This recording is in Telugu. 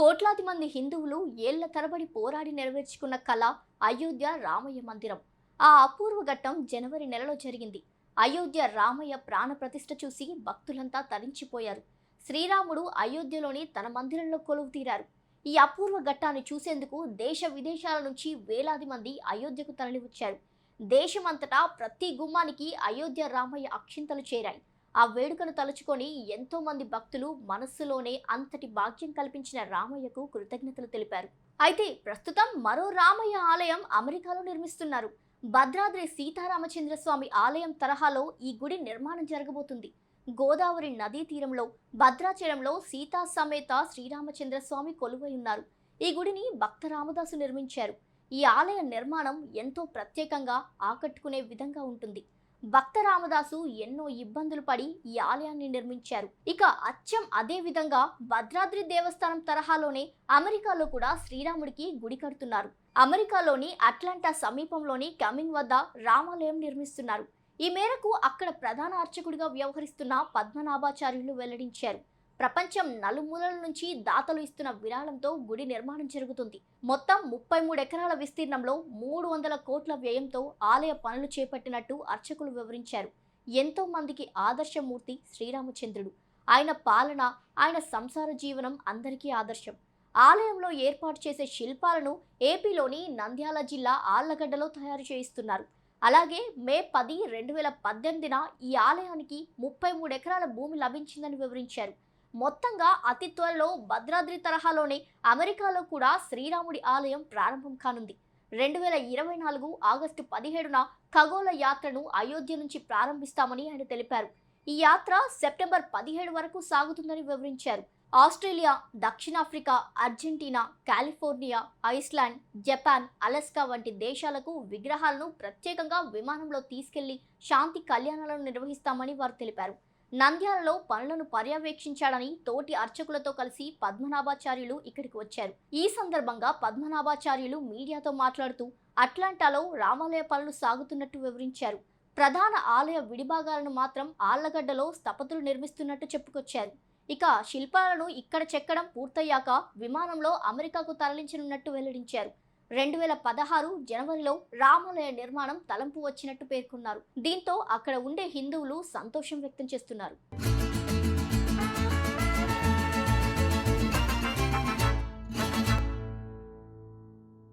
కోట్లాది మంది హిందువులు ఏళ్ళ తరబడి పోరాడి నెరవేర్చుకున్న కళ అయోధ్య రామయ్య మందిరం. ఆ అపూర్వ ఘట్టం జనవరి నెలలో జరిగింది. అయోధ్య రామయ్య ప్రాణ ప్రతిష్ఠ చూసి భక్తులంతా తరించిపోయారు. శ్రీరాముడు అయోధ్యలోని తన మందిరంలో కొలువు తీరారు. ఈ అపూర్వ ఘట్టాన్ని చూసేందుకు దేశ విదేశాల నుంచి వేలాది మంది అయోధ్యకు తరలివచ్చారు. దేశమంతటా ప్రతి గుమ్మానికి అయోధ్య రామయ్య అక్షింతలు చేరాయి. ఆ వేడుకను తలుచుకొని ఎంతో మంది భక్తులు మనస్సులోనే అంతటి భాగ్యం కల్పించిన రామయ్యకు కృతజ్ఞతలు తెలిపారు. అయితే ప్రస్తుతం మరో రామయ్య ఆలయం అమెరికాలో నిర్మిస్తున్నారు. భద్రాద్రి సీతారామచంద్ర స్వామి ఆలయం తరహాలో ఈ గుడి నిర్మాణం జరగబోతుంది. గోదావరి నదీ తీరంలో భద్రాచలంలో సీతా సమేత శ్రీరామచంద్ర స్వామి కొలువై ఉన్నారు. ఈ గుడిని భక్త రామదాసు నిర్మించారు. ఈ ఆలయ నిర్మాణం ఎంతో ప్రత్యేకంగా ఆకట్టుకునే విధంగా ఉంటుంది. భక్త రామదాసు ఎన్నో ఇబ్బందులు పడి ఈ ఆలయాన్ని నిర్మించారు. ఇక అచ్చం అదే విధంగా భద్రాద్రి దేవస్థానం తరహాలోనే అమెరికాలో కూడా శ్రీరాముడికి గుడి కడుతున్నారు. అమెరికాలోని అట్లాంటా సమీపంలోని కమింగ్ వద్ద రామాలయం నిర్మిస్తున్నారు. ఈ మేరకు అక్కడ ప్రధాన అర్చకుడిగా వ్యవహరిస్తున్న పద్మనాభాచార్యులు వెల్లడించారు. ప్రపంచం నలుమూలల నుంచి దాతలు ఇస్తున్న విరాళంతో గుడి నిర్మాణం జరుగుతుంది. మొత్తం ముప్పై మూడు ఎకరాల విస్తీర్ణంలో మూడు వందల కోట్ల వ్యయంతో ఆలయ పనులు చేపట్టినట్టు అర్చకులు వివరించారు. ఎంతో మందికి ఆదర్శమూర్తి శ్రీరామచంద్రుడు. ఆయన పాలన ఆయన సంసార జీవనం అందరికీ ఆదర్శం. ఆలయంలో ఏర్పాటు చేసే శిల్పాలను ఏపీలోని నంద్యాల జిల్లా ఆళ్ళగడ్డలో తయారు చేయిస్తున్నారు. అలాగే మే పది రెండు వేల పద్దెనిమిదిన ఈ ఆలయానికి ముప్పై మూడు ఎకరాల భూమి లభించిందని వివరించారు. మొత్తంగా అతి త్వరలో భద్రాద్రి తరహాలోనే అమెరికాలో కూడా శ్రీరాముడి ఆలయం ప్రారంభం కానుంది. రెండు వేల ఇరవై నాలుగు ఆగస్టు పదిహేడున ఖగోళ యాత్రను అయోధ్య నుంచి ప్రారంభిస్తామని ఆయన తెలిపారు. ఈ యాత్ర సెప్టెంబర్ పదిహేడు వరకు సాగుతుందని వివరించారు. ఆస్ట్రేలియా దక్షిణాఫ్రికా Argentina California Iceland Japan Alaska వంటి దేశాలకు విగ్రహాలను ప్రత్యేకంగా విమానంలో తీసుకెళ్ళి శాంతి కళ్యాణాలను నిర్వహిస్తామని వారు తెలిపారు. నంద్యాలలో పనులను పర్యవేక్షించాడని తోటి అర్చకులతో కలిసి పద్మనాభాచార్యులు ఇక్కడికి వచ్చారు. ఈ సందర్భంగా పద్మనాభాచార్యులు మీడియాతో మాట్లాడుతూ అట్లాంటాలో రామాలయ పనులు సాగుతున్నట్టు వివరించారు. ప్రధాన ఆలయ విడిభాగాలను మాత్రం ఆళ్ళగడ్డలో స్థపతులు నిర్మిస్తున్నట్టు చెప్పుకొచ్చారు. ఇక శిల్పాలను ఇక్కడ చెక్కడం పూర్తయ్యాక విమానంలో అమెరికాకు తరలించనున్నట్టు వెల్లడించారు. రెండు వేల పదహారు జనవరిలో రామాలయ నిర్మాణం తలంపు వచ్చినట్టు పేర్కొన్నారు. దీంతో అక్కడ ఉండే హిందువులు సంతోషం వ్యక్తం చేస్తున్నారు.